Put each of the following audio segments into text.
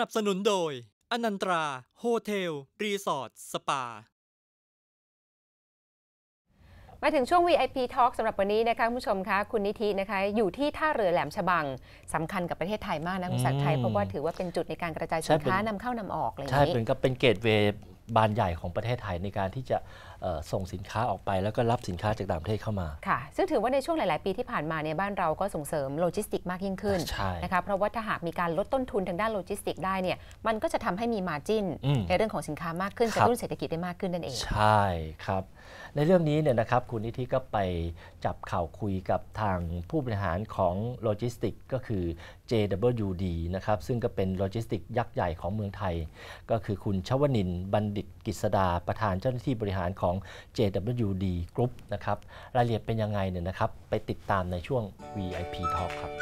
นับสนุนโดย อนันตรา โฮเทล รีสอร์ท สปา มาถึงช่วง VIP Talk สำหรับวันนี้นะคะคุณผู้ชมคะคุณนิธินะคะอยู่ที่ท่าเรือแหลมฉบังสำคัญกับประเทศไทยมากนะคุณศักดิ์ชัยอืมเพราะว่าถือว่าเป็นจุดในการกระจายใช่สินค้าเป็นนำเข้านำออกอะไรอย่างใช่นี้ เหมือนกับเป็นเกตเวย์บานใหญ่ของประเทศไทยในการที่จะเอ่อ ส่งสินค้าออกไปแล้วก็รับสินค้าจากต่างประเทศเข้ามาค่ะ ซึ่งถือว่าในช่วงหลาย ๆ ปีที่ผ่านมาเนี่ยบ้านเราก็ส่งเสริมโลจิสติกมากยิ่งขึ้นใช่นะคะเพราะว่าถ้าหากมีการลดต้นทุนทางด้านโลจิสติกได้เนี่ยมันก็จะทำให้มีมาจิ้นอืมในเรื่องของสินค้ามากขึ้นคกรับระตุ้นเศรษฐกิจได้มากขึ้นนั่นเอง ใช่ครับ ในเรื่องนี้เนี่ยนะครับคุณนิธิก็ไปจับข่าวคุยกับทางผู้บริหารของโลจิสติกก็คือ JWD นะครับซึ่งก็เป็นโลจิสติกยักษ์ใหญ่ของเมืองไทย ก็คือคุณชวนินทร์บัณฑิตกิษดาประธานเจ้าหน้าที่บริหารของ JWD Group นะครับรายละเอียดเป็นยังไงเนี่ยนะครับไปติดตามในช่วง VIP Talk ครับ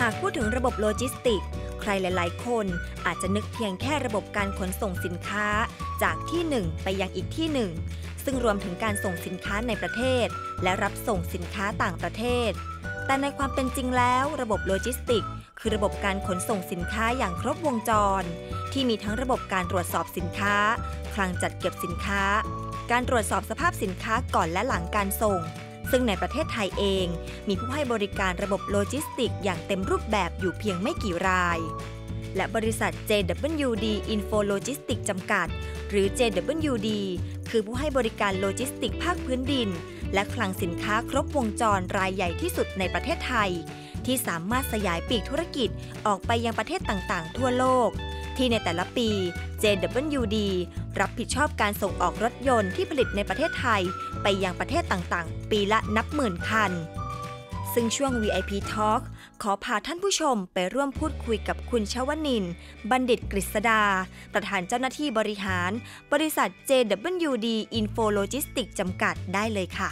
หากพูดถึงระบบโลจิสติก ใครหลาย ๆ คนอาจจะนึกเพียงแค่ระบบการขนส่งสินค้าจากที่หนึ่งไปยังอีกที่หนึ่งซึ่งรวมถึงการส่งสินค้าในประเทศ และรับส่งสินค้าต่างประเทศ แต่ในความเป็นจริงแล้วระบบโลจิสติก คือระบบการขนส่งสินค้าอย่างครบวงจร ที่มีทั้งระบบการตรวจสอบสินค้า คลังจัดเก็บสินค้า การตรวจสอบสภาพสินค้าก่อนและหลังการส่ง ซึ่งในประเทศไทยเอง มีผู้ให้บริการระบบโลจิสติก อย่างเต็มรูปแบบอยู่เพียงไม่กี่ราย และบริษัท JWD Info Logistics จำกัด หรือ JWD คือผู้ให้บริการโลจิสติกภาคพื้นดิน และคลังสินค้าครบวงจรรายใหญ่ที่สุดในประเทศไทย ที่สามารถสยายปีกธุรกิจออกไปยังประเทศต่างๆ ทั่วโลก ที่ในแต่ละปี JWD รับผิดชอบการส่งออกรถยนต์ที่ผลิตในประเทศไทย ไปยังประเทศต่างๆ ปีละนับหมื่นคัน ซึ่งช่วง VIP Talk ขอพาท่านผู้ชมไปร่วมพูดคุยกับคุณชวนินทร์บัณฑิตกฤษดา ประธานเจ้าหน้าที่บริหาร บริษัท JWD Info Logistics จำกัดได้เลยค่ะ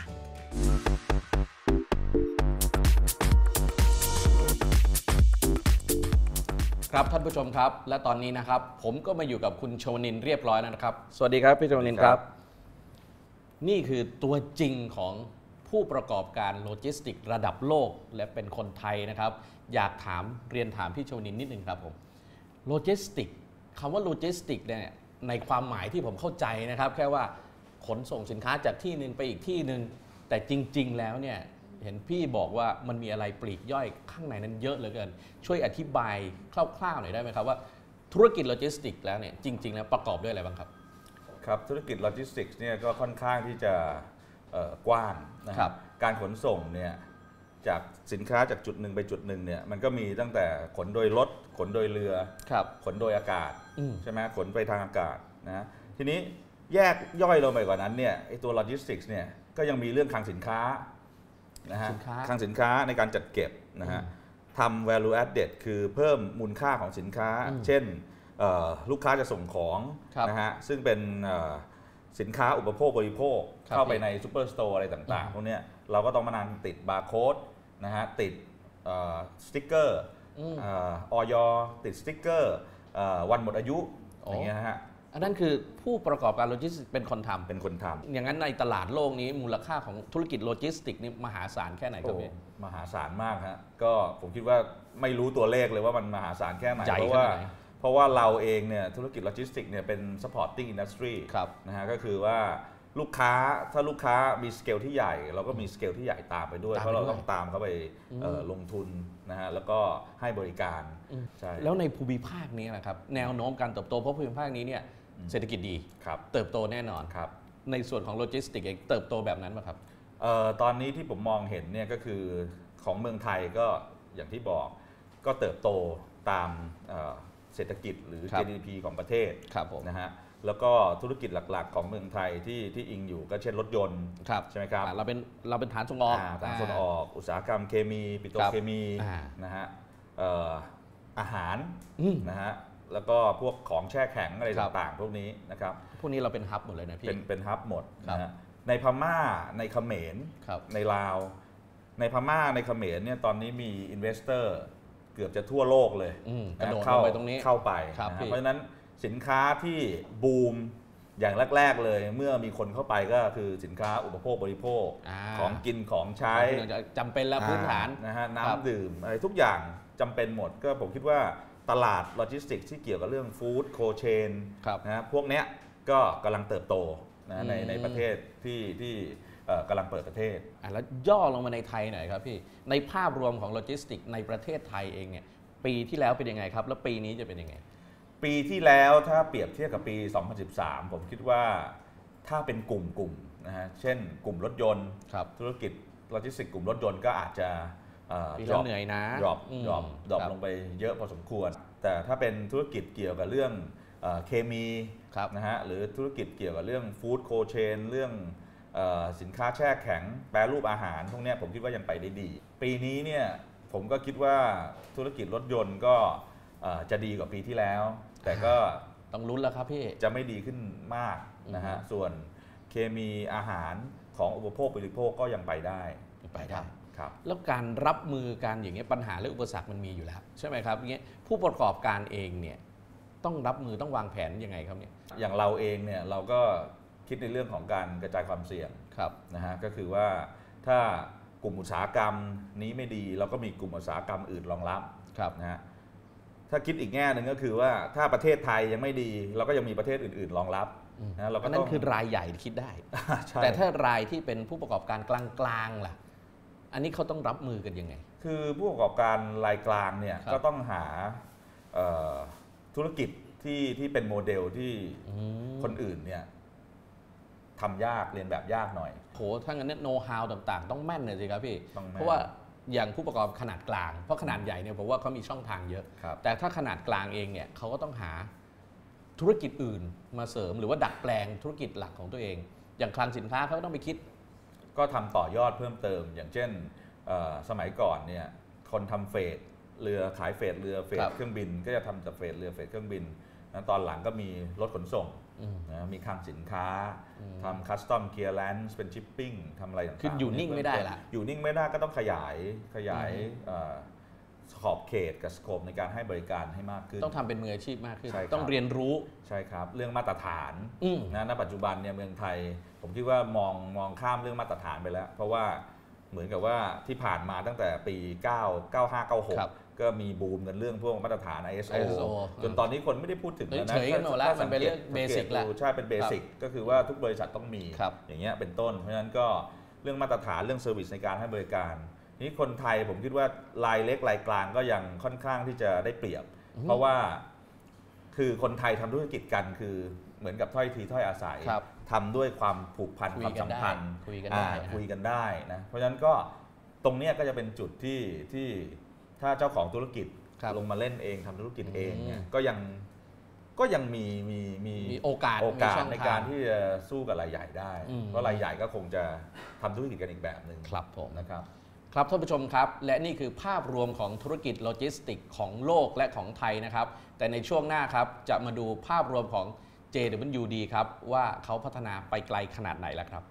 ครับท่านผู้ชมครับ และตอนนี้นะครับ ผมก็มาอยู่กับคุณชวนินทร์เรียบร้อยแล้วนะครับ สวัสดีครับ พี่ชวนินทร์ครับ นี่คือตัวจริงของ ผู้ประกอบการโลจิสติกระดับโลกและเป็นคนไทยนะครับ อยากถามเรียนถามพี่ชวนินนิดนึงครับผมโลจิสติกคำว่าโลจิสติกเนี่ยในความหมายที่ผมเข้าใจนะครับ แค่ว่าขนส่งสินค้าจากที่หนึ่งไปอีกที่หนึ่งแต่จริง ๆ แล้วเนี่ยเห็นพี่บอกว่ามันมีอะไรปลีกย่อยข้างในนั้นเยอะเหลือเกิน ช่วยอธิบายคร่าวๆหน่อยได้ไหมครับว่าธุรกิจโลจิสติกแล้วเนี่ยจริง ๆ แล้วประกอบด้วยอะไรบ้างครับ ครับธุรกิจโลจิสติกส์เนี่ยก็ค่อนข้างที่จะ กว้างนะคครัรับบการขนส่งเนี่ยจากสินค้าจากจุดหนึ่งไปจุดหนึ่งเนี่ยมันก็มีตั้งแต่ขนโดยรถขนโดยเรือครับขนโดยอากาศอืมใช่ไหมขนไปทางอากาศนะทีนี้แยกย่อยลงไปกว่านั้นเนี่ยไอตัวโลจิสติกส์เนี่ยก็ยังมีเรื่องคลังสินค้านะฮะสินค้าคลังสินค้าในการจัดเก็บนะฮะทำ value added คือเพิ่มมูลค่าของสินค้าอืมเช่นเอ่อลูกค้าจะส่งของครับนะฮะซึ่งเป็นเอ่อ สินค้าอุปโภคบริโภค ครับเข้าไปพี่ในซูเปอร์สโตร์อะไรต่างอืม ๆพวกเนี้ยเราก็ต้องมานั่งติดบาร์โค้ดนะฮะติดเอ่อสติ๊กเกอร์อืมเออยติดสติ๊กเกอร์เอ่อวันหมดอายุอ๋อออย่างเงี้ยนะฮะอันนั้นคือผู้ประกอบการโลจิสติกเป็นคนทำเป็นคนทำอย่างนั้นในตลาดโลกนี้มูลค่าของธุรกิจโลจิสติกนี่มหาศาลแค่ไหนครับโอ้พี่มหาศาลมากฮะก็ผมคิดว่าไม่รู้ตัวเลขเลยว่ามันมหาศาลแค่ไหน ใหญ่เพราะว่าขนาดไหน เพราะว่าเราเองเนี่ยธุรกิจโลจิสติกเนี่ยเป็น supporting industry ครับนะฮะก็คือว่าลูกค้าถ้าลูกค้ามีสเกลที่ใหญ่ เราก็มีสเกลที่ใหญ่ตามไปด้วยตามเพไปราะเราด้วยต้องตามเขาไปเอ่อลงทุนนะฮะแล้วก็ให้บริการอืมใช่แล้วในภูมิภาคนี้นะครับแนวโน้มการเติบโตเพราะภูมิภาคนี้เนี่ยเศรษฐกิจดีครับเติบโตแน่นอนครับในส่วนของโลจิสติกเองเติบโตแบบนั้นไหมครับเอ่อตอนนี้ที่ผมมองเห็นเนี่ยก็คือของเมืองไทยก็อย่างที่บอกก็เติบโตตาม เอ่อเศรษฐกิจหรือครับ GDP ของประเทศครับผมนะฮะแล้วก็ธุรกิจหลักๆ ของเมืองไทยที่ที่อิงอยู่ก็เช่นรถยนต์ครับใช่ไหมครับอ่าเราเป็นเราเป็นฐานส่งออกอ่าทางส่วนออก อุตสาหกรรมเคมี ปิโตรครับเคมีอ่านะฮะเอ่ออาหารอืมนะฮะแล้วก็พวกของแช่แข็งอะไรครับต่างๆ พวกนี้นะครับพวกนี้เราเป็นฮับหมดเลยนะพี่เป็นเป็นฮับหมดครับนะฮะในพม่าในเขมรครับในลาว ในพม่าในเขมรเนี่ยตอนนี้มีอินเวสเตอร์เกือบจะทั่วโลกเลยอืมกระโดดเข้าลงไปตรงนี้เข้าไปครับนะพี่ฮะเพราะฉะนั้นสินค้าที่บูมอย่างแรก ๆ เลยเมื่อมีคนเข้าไปก็คือสินค้าอุปโภคบริโภคอ่าของกินของใช้จำเป็นและพื้นฐานอ่นะฮะครับน้ำดื่มอะไรทุกอย่างจำเป็นหมด ก็ผมคิดว่าตลาดโลจิสติกส์ที่เกี่ยวกับเรื่องฟู้ดโคเชนครับนะฮะพวกเนี้ยก็กำลังเติบโตนะในอืมในประเทศที่ที่เอ่อ กำลังเปิดประเทศอะแล้วย่อลงมาในไทยหน่อยครับพี่ ในภาพรวมของโลจิสติกในประเทศไทยเองเนี่ยปีที่แล้วเป็นยังไงครับ แล้วปีนี้จะเป็นยังไง ปีที่แล้วถ้าเปรียบเทียบกับปี 2013 ผมคิดว่าถ้าเป็นกลุ่มกลุ่มนะฮะเช่นกลุ่มรถยนต์ครับธุรกิจโลจิสติกส์กลุ่มรถยนต์ก็อาจจะเอ่อปีแล้วเหนื่อยนะดรอปอืมดรอปดรอปครับลงไปเยอะพอสมควร แต่ถ้าเป็นธุรกิจเกี่ยวกับเรื่องเอ่อเคมีครับนะฮะหรือธุรกิจเกี่ยวกับเรื่องฟู้ดโคเชนเรื่องเออ สินค้าแช่แข็งแปรรูปอาหารพวกเนี้ยผมคิดว่ายังไปได้ดี ปีนี้เนี่ยผมก็คิดว่าธุรกิจรถยนต์ก็เอ่อจะดีกว่าปีที่แล้ว แต่ก็ต้องลุ้นแล้วครับพี่ จะไม่ดีขึ้นมากนะฮะอือฮึส่วนเคมีอาหารของอุปโภคบริโภคก็ยังไปได้ไปได้ครับแล้วการรับมือการอย่างเงี้ยปัญหาและอุปสรรคมันมีอยู่แล้วใช่ไหมครับอย่างเงี้ยผู้ประกอบการเองเนี่ยต้องรับมือต้องวางแผนยังไงครับเนี่ยอย่างเราเองเนี่ยเราก็ คิดในเรื่องของการกระจายความเสี่ยงครับนะฮะก็คือว่าถ้ากลุ่มอุตสาหกรรมนี้ไม่ดีเราก็มีกลุ่มอุตสาหกรรมอื่นรองรับครับนะฮะถ้าคิดอีกแง่หนึ่งก็คือว่าถ้าประเทศไทยยังไม่ดี เราก็ยังมีประเทศอื่น ๆ รองรับนะเราก็อันต้นั้องนคือรายใหญ่คิดได้ใช่แต่ถ้ารายที่เป็นผู้ประกอบการกลางๆล่ะ อันนี้เขาต้องรับมือกันยังไง คือผู้ประกอบการรายกลางเนี่ยครับก็ต้องหาเอ่อธุรกิจที่ที่เป็นโมเดลที่คนอื่นเนี่ย ทำยากเรียนแบบยากหน่อยโหถ้างั้นเนี่ยโน้ตฮาวต่างๆ ต้องแม่นเลยสิครับพี่ต้องแม่นเพราะว่าอย่างผู้ประกอบขนาดกลาง เพราะขนาดใหญ่เนี่ยผมว่าเขามีช่องทางเยอะครับแต่ถ้าขนาดกลางเองเนี่ยเขาก็ต้องหาธุรกิจอื่นมาเสริมหรือว่าดัดแปลงธุรกิจหลักของตัวเอง อย่างคลังสินค้าเขาก็ต้องไปคิด ก็ทำต่อยอดเพิ่มเติม อย่างเช่นเอ่อสมัยก่อนเนี่ยคนทำเฟดเรือขายเฟดเรือเฟดครับเครื่องบิน ก็จะทำจากเฟดเรือเฟดเครื่องบิน นะตอนหลังก็มีรถขนส่งอืมนะมีคลังสินค้าทำคัสตอมเคลียร์แลนซ์เป็นชิปปิ้งทำอะไรต่างๆคืออยู่นิ่งไม่ได้ละอยู่นิ่งไม่ได้ก็ต้องขยายขยายเอ่อขอบเขตกับสโคปในการให้บริการให้มากขึ้น ต้องทำเป็นมืออาชีพมากขึ้นใช่ครับต้องเรียนรู้ใช่ครับ เรื่องมาตรฐานอืมนะณปัจจุบันเนี่ยเมืองไทย ผมคิดว่ามองมองข้ามเรื่องมาตรฐานไปแล้ว เพราะว่าเหมือนกับว่าที่ผ่านมาตั้งแต่ปี 9 95ครับ96 ก็มีบูมกันเรื่องพวกมาตรฐาน ISO, ISO จนตอนนี้คนไม่ได้พูดถึงแล้วนะเฉยๆกันหมดแล้วถ้ามันเป็นเรื่องสังกต basic ละดูใช่เป็นเบสิกก็คือว่าทุกบริษัทต้องมีครับอย่างเงี้ยเป็นต้น เพราะฉะนั้นก็เรื่องมาตรฐานเรื่องเซอร์วิสในการให้บริการนี่คนไทยผมคิดว่ารายเล็กรายกลางก็ยังค่อนข้างที่จะได้เปรียบ เพราะว่าคือคนไทยทำธุรกิจกันคือเหมือนกับถ้อยทีถ้อยอาศัยครับทำด้วยความผูกพันคุคยวามกันสัมพันธ์ได้คุยกันอ่าได้นะคุยกันได้นะเพราะฉะนั้นก็ตรงเนี้ยก็จะเป็นจุดที่ที่ ถ้าเจ้าของธุรกิจครับลงมาเล่นเองทำธุรกิจเองเนี่ยอืมก็ยังก็ยังมีมีมีมีโอกาสโอกามีช่สองในทางการที่จะสู้กับรายใหญ่ได้อืมเพราะรายใหญ่ก็คงจะทำธุรกิจกันอีกแบบหนึ่งครับผมนะครับครับท่านผู้ชมครับ และนี่คือภาพรวมของธุรกิจโลจิสติกของโลกและของไทยนะครับ แต่ในช่วงหน้าครับจะมาดูภาพรวมของ JWD ครับว่าเขาพัฒนาไปไกลขนาดไหนแล้วครับ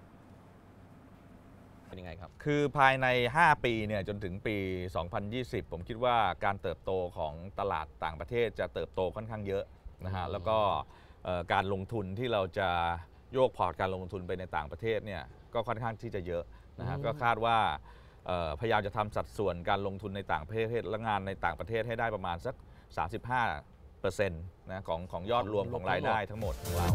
เป็นยังไงครับ คือภายใน 5 ปีเนี่ยจนถึงปี 2020 ผมคิดว่าการเติบโตของตลาดต่างประเทศจะเติบโตค่อนข้างเยอะนะฮะอืมแล้วก็เอ่อการลงทุนที่เราจะโยกพอร์ตการลงทุนไปในต่างประเทศเนี่ยก็ค่อนข้างที่จะเยอะนะฮะก็คาดว่าเอ่อพยายามจะทำสัดส่วนการลงทุนในต่างประเทศและงานในต่างประเทศให้ได้ประมาณสัก 35%นะของของยอดรวมของรายได้ทั้งหมดของเรา